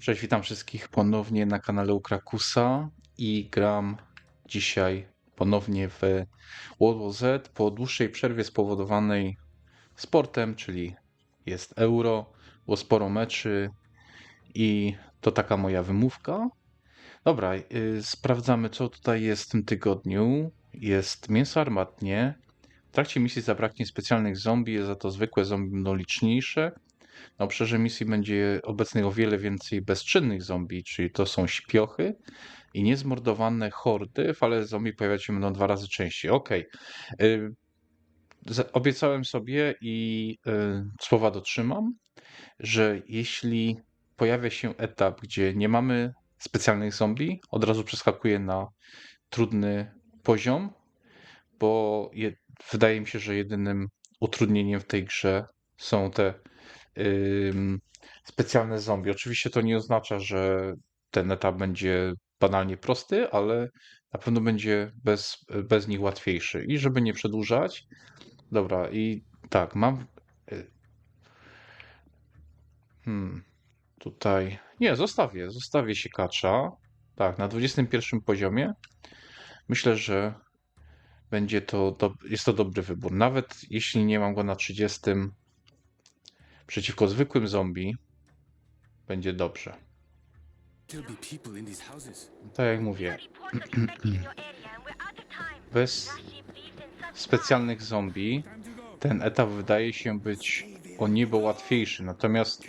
Cześć, witam wszystkich ponownie na kanale Ukrakusa i gram dzisiaj ponownie w World War Z po dłuższej przerwie spowodowanej sportem, czyli jest euro, było sporo meczy i to taka moja wymówka. Dobra, yy, sprawdzamy co tutaj jest w tym tygodniu. Jest mięso armatnie. W trakcie misji zabraknie specjalnych zombie, za to zwykłe zombie będą liczniejsze. Na obszarze misji będzie obecnych o wiele więcej bezczynnych zombie, czyli to są śpiochy i niezmordowane hordy, ale zombie pojawiać się będą dwa razy częściej. Okej. Y, za- Obiecałem sobie i y, słowa dotrzymam, że jeśli pojawia się etap, gdzie nie mamy specjalnych zombie, od razu przeskakuję na trudny poziom, bo je, wydaje mi się, że jedynym utrudnieniem w tej grze są te specjalne zombie. Oczywiście to nie oznacza, że ten etap będzie banalnie prosty, ale na pewno będzie bez, bez nich łatwiejszy. I żeby nie przedłużać, dobra, i tak, mam. y, Hmm, tutaj. Nie, zostawię, zostawię siekacza. Tak, na 21 poziomie. Myślę, że będzie to, do, jest to dobry wybór. Nawet jeśli nie mam go na 30 przeciwko zwykłym zombie, będzie dobrze. Tak jak mówię, bez specjalnych zombie ten etap wydaje się być o niebo łatwiejszy. Natomiast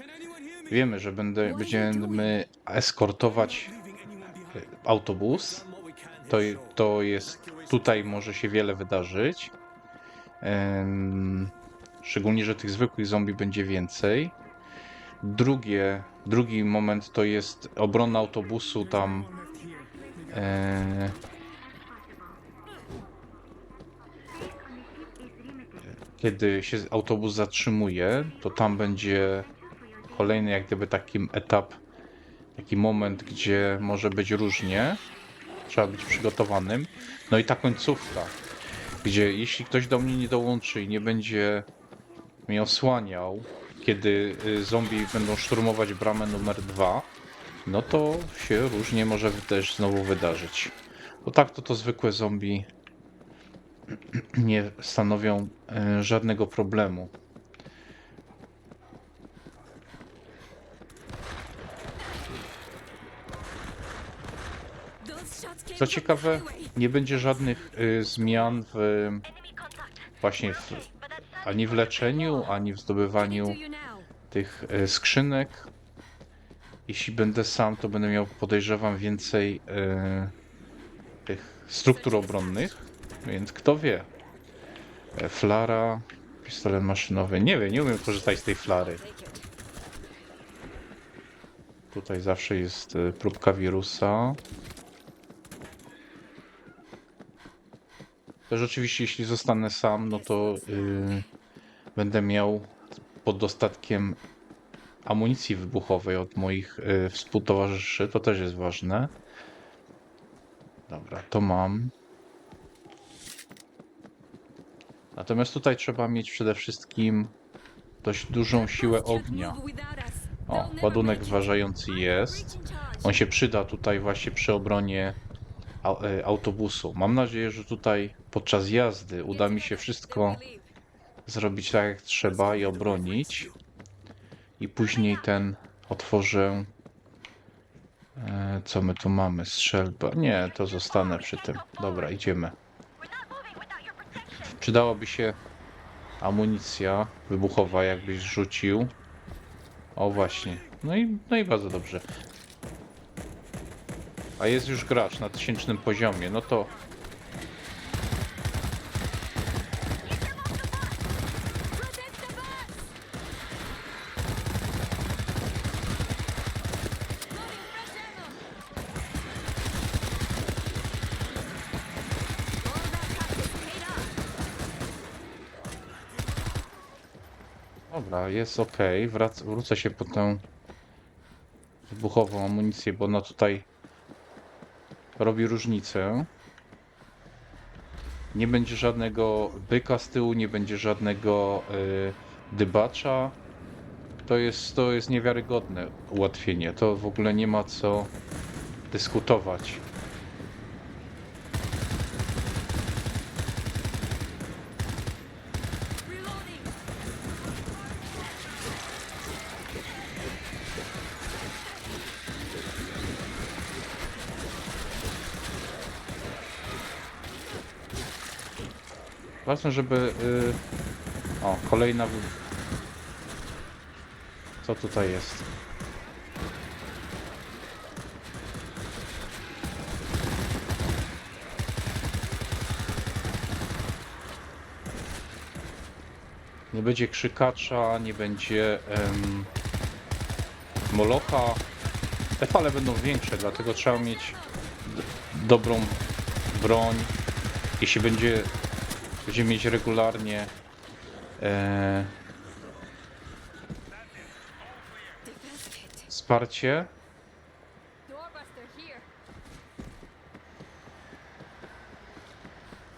wiemy, że będę, będziemy eskortować e, autobus. To, to jest, tutaj może się wiele wydarzyć. Em, Szczególnie, że tych zwykłych zombie będzie więcej. Drugie, drugi moment to jest obrona autobusu tam. E, kiedy się autobus zatrzymuje, to tam będzie kolejny jak gdyby taki etap, taki moment, gdzie może być różnie. Trzeba być przygotowanym. No i ta końcówka, gdzie jeśli ktoś do mnie nie dołączy i nie będzie mnie osłaniał, kiedy y, zombie będą szturmować bramę numer dwa, no to się różnie może też znowu wydarzyć. Bo tak to to zwykłe zombie nie stanowią e, żadnego problemu. Co ciekawe, nie będzie żadnych y, zmian w właśnie w, ani w leczeniu, ani w zdobywaniu tych y, skrzynek. Jeśli będę sam, to będę miał, podejrzewam, więcej y, tych struktur obronnych, więc kto wie. E, Flara, pistolet maszynowy. Nie wiem, nie umiem korzystać z tej flary. Tutaj zawsze jest y, próbka wirusa. Też oczywiście, jeśli zostanę sam, no to yy, będę miał pod dostatkiem amunicji wybuchowej od moich yy, współtowarzyszy. To też jest ważne. Dobra, to mam. Natomiast tutaj trzeba mieć przede wszystkim dość dużą siłę ognia. O, ładunek zważający jest. On się przyda tutaj właśnie przy obronie e, autobusu. Mam nadzieję, że tutaj podczas jazdy uda mi się wszystko zrobić tak jak trzeba i obronić. I później ten otworzę. E, co my tu mamy? Strzelbę. Nie, to zostanę przy tym. Dobra, idziemy. Przydałaby się amunicja wybuchowa, jakbyś rzucił. O właśnie. No i, no i bardzo dobrze. A jest już gracz na tysięcznym poziomie, no to Dobra, jest ok. Wrac wrócę się po tę wybuchową amunicję, bo ona tutaj robi różnicę. Nie będzie żadnego byka z tyłu, nie będzie żadnego y, dybacza. To jest, to jest niewiarygodne ułatwienie. To w ogóle nie ma co dyskutować. Ważne, żeby... Y... O, kolejna... Co tutaj jest? Nie będzie krzykacza, nie będzie em, molocha. Te fale będą większe, dlatego trzeba mieć dobrą broń. Jeśli będzie Będziemy mieć regularnie e, wsparcie.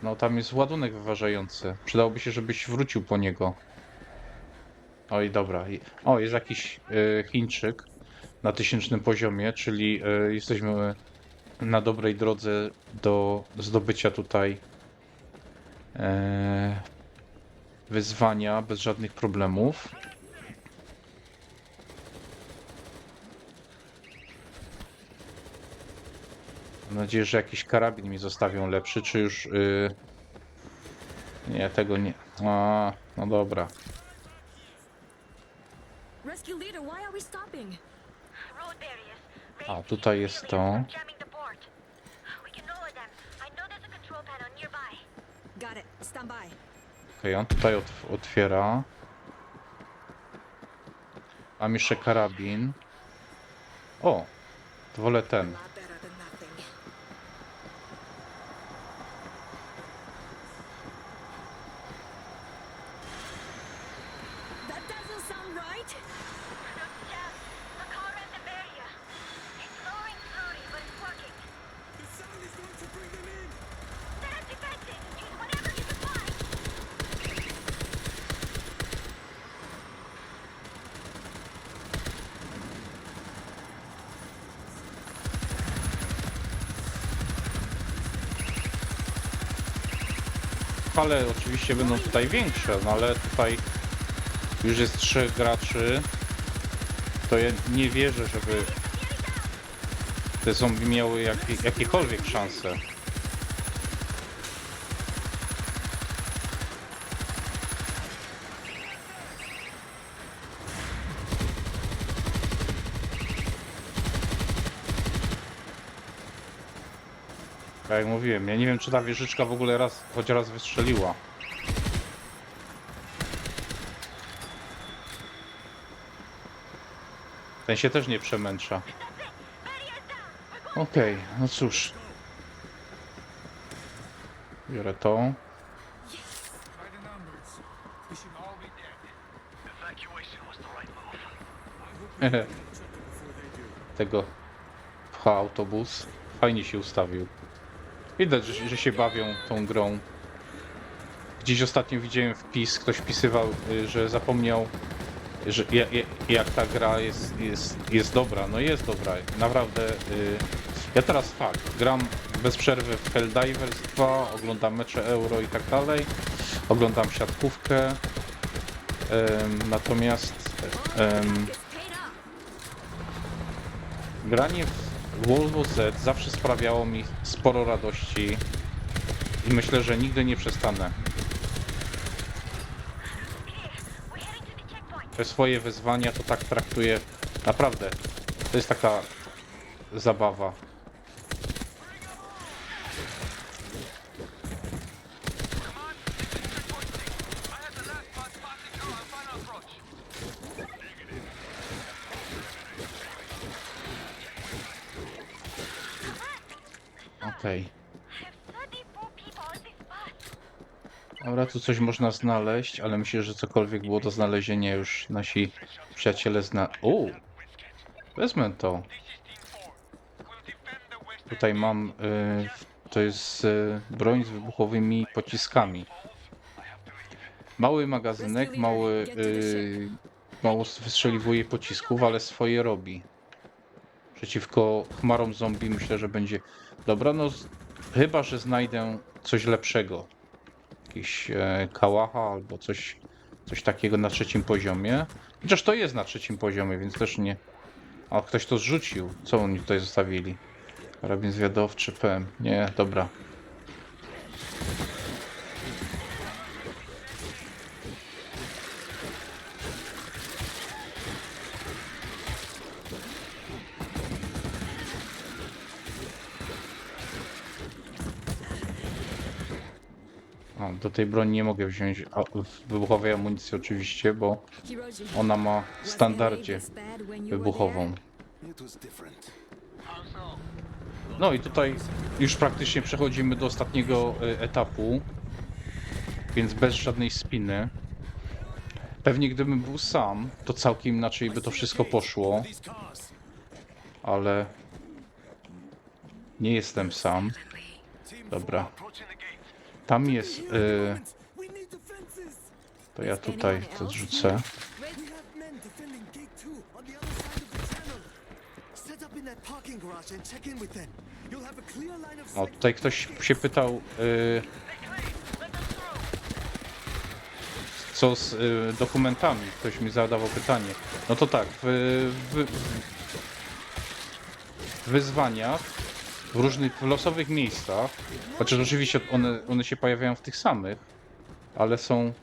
No tam jest ładunek wyważający. Przydałoby się, żebyś wrócił po niego. Oj, dobra. O, jest jakiś e, Chińczyk na tysięcznym poziomie, czyli e, jesteśmy na dobrej drodze do zdobycia tutaj e, wyzwania bez żadnych problemów. Mam nadzieję, że jakiś karabin mi zostawią lepszy, czy już... y, Nie, tego nie... A, no dobra. A, tutaj jest to. Okej, on tutaj otw otwiera. Mam jeszcze karabin. O! Wolę ten. Fale oczywiście będą tutaj większe, no ale tutaj już jest trzech graczy. To ja nie wierzę, żeby te zombie miały jakie, jakiekolwiek szanse. Tak jak mówiłem, ja nie wiem czy ta wieżyczka w ogóle raz, choć raz wystrzeliła. Ten się też nie przemęcza. Okej, no cóż. Biorę do. Tego pcha autobus. Fajnie się ustawił. Widać, że, że się bawią tą grą. Gdzieś ostatnio widziałem wpis, ktoś wpisywał, y, że zapomniał, że ja- ja- jak ta gra jest, jest, jest dobra. No jest dobra, naprawdę. y, Ja teraz fakt, gram bez przerwy w Helldivers 2, oglądam mecze Euro i tak dalej, oglądam siatkówkę, natomiast. Granie w War Z zawsze sprawiało mi sporo radości i myślę, że nigdy nie przestanę. Te swoje wyzwania to tak traktuję naprawdę. To jest taka zabawa. Tu coś można znaleźć, ale myślę, że cokolwiek było do znalezienia już nasi przyjaciele zna... O! Wezmę to. Tutaj mam... Y, to jest y, broń z wybuchowymi pociskami. Mały magazynek, mały y, mało wystrzeliwuje pocisków, ale swoje robi. Przeciwko chmarom zombie myślę, że będzie dobra. No, chyba, że znajdę coś lepszego. Jakiś e, kałacha albo coś, coś takiego na trzecim poziomie. Chociaż to jest na trzecim poziomie, więc też nie. A ktoś to zrzucił. Co oni tutaj zostawili? Karabin zwiadowczy PM. Nie, dobra. Do tej broni nie mogę wziąć wybuchowej amunicji oczywiście, bo ona ma w standardzie wybuchową. No i tutaj już praktycznie przechodzimy do ostatniego y, etapu, więc bez żadnej spiny. Pewnie gdybym był sam, to całkiem inaczej by to wszystko poszło, ale nie jestem sam. Dobra. Tam jest, y, to ja tutaj to zrzucę. O, sight. tutaj ktoś się pytał, y, co z y, dokumentami. Ktoś mi zadawał pytanie. No to tak, w, w, w wyzwaniach, w różnych w losowych miejscach, chociaż oczywiście one, one się pojawiają w tych samych, ale są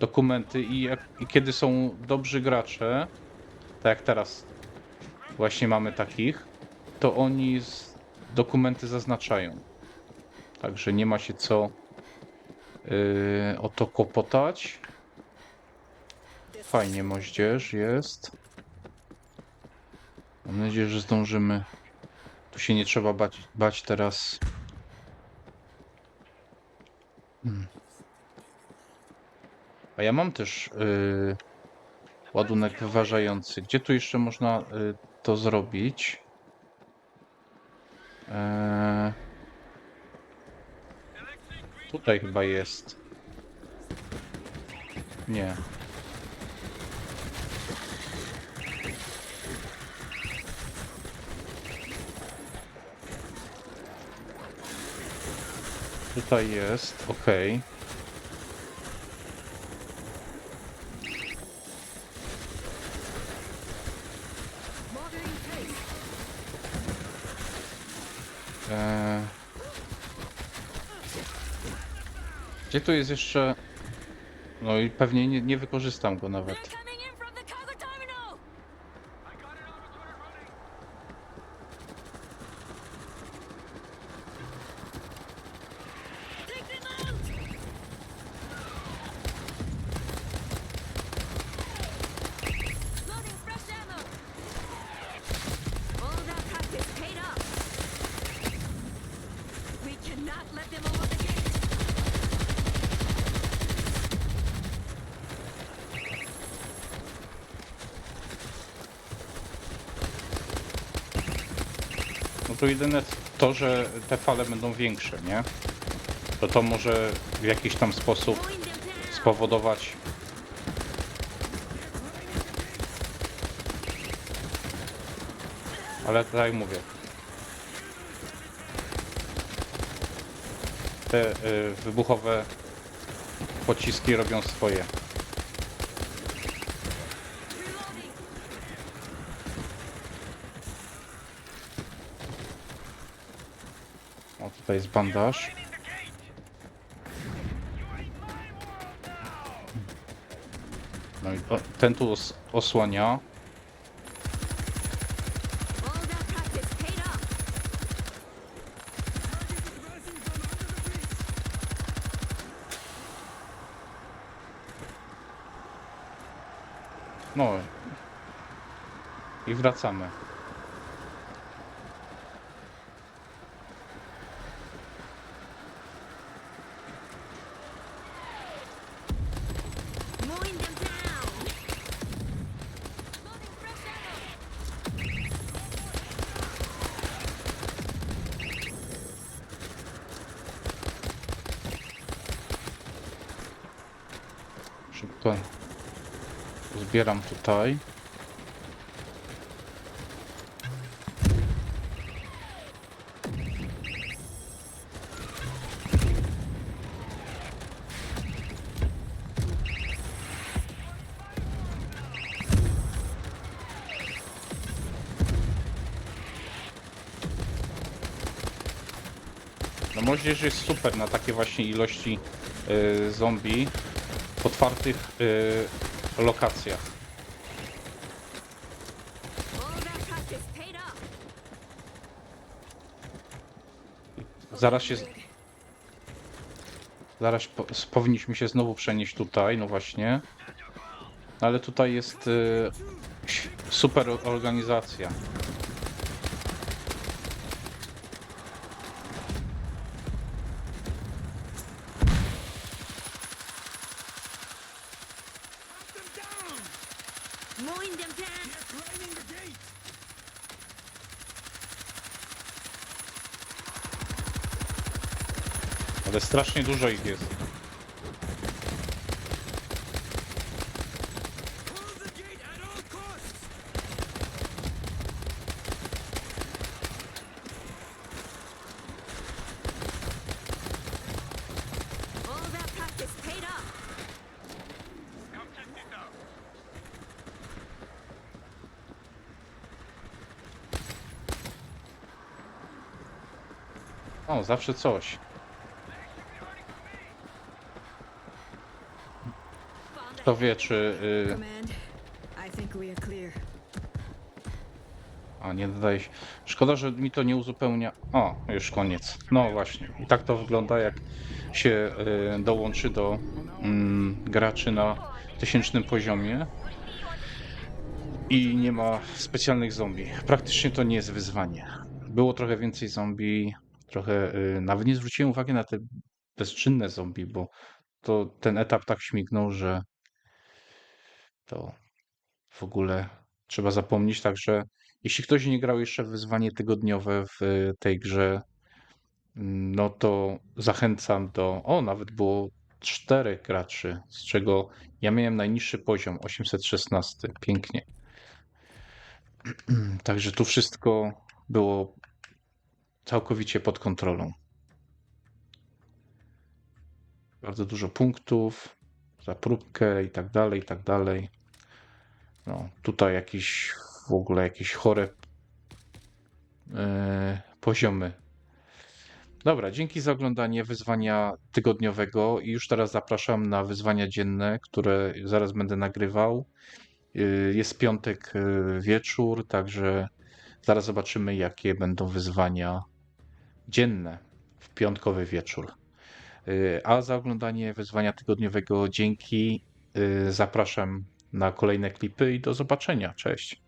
dokumenty i, jak, i kiedy są dobrzy gracze, tak jak teraz właśnie mamy takich, to oni z, dokumenty zaznaczają. Także nie ma się co yy, o to kłopotać. Fajnie moździerz jest. Mam nadzieję, że zdążymy. Tu się nie trzeba bać, bać teraz. Hmm. A ja mam też yy, ładunek wyważający. Gdzie tu jeszcze można yy, to zrobić? Eee, tutaj chyba jest. Nie. Tutaj jest, ok. Monitoring place. Eee... Gdzie tu jest jeszcze... No i pewnie nie, nie wykorzystam go nawet. To jedyne to, że te fale będą większe, nie? To to może w jakiś tam sposób spowodować ale jak mówię te y, wybuchowe pociski robią swoje tutaj jest bandaż. No i ten tu os osłania. No i wracamy Zbieram tutaj. No moździerz jest super na takie właśnie ilości y, zombie y, off. Zaraz się. Zaraz po, powinniśmy się znowu przenieść tutaj, no właśnie. Ale tutaj jest y, super organizacja. Ale strasznie dużo ich jest. The gate Kto wie, czy. Y, a nie dodaje się. Szkoda, że mi to nie uzupełnia. O, już koniec. No właśnie. I tak to wygląda, jak się y, dołączy do mm, graczy na tysięcznym poziomie i nie ma specjalnych zombie. Praktycznie to nie jest wyzwanie. Było trochę więcej zombie, trochę. Y, nawet nie zwróciłem uwagi na te bezczynne zombie, bo to ten etap tak śmignął, że to w ogóle trzeba zapomnieć. Także jeśli ktoś nie grał jeszcze w wyzwanie tygodniowe w tej grze, mm, no to zachęcam do. O, nawet było czterech graczy, z czego ja miałem najniższy poziom 816. Pięknie. Także tu wszystko było całkowicie pod kontrolą. Bardzo dużo punktów za próbkę i tak dalej, i tak dalej. No, tutaj jakieś w ogóle jakieś chore e, poziomy. Dobra, dzięki za oglądanie wyzwania tygodniowego i już teraz zapraszam na wyzwania dzienne, które zaraz będę nagrywał. Y, Jest piątek y, wieczór, także zaraz zobaczymy, jakie będą wyzwania dzienne w piątkowy wieczór. A za oglądanie wyzwania tygodniowego dzięki. Zapraszam na kolejne klipy i do zobaczenia. Cześć.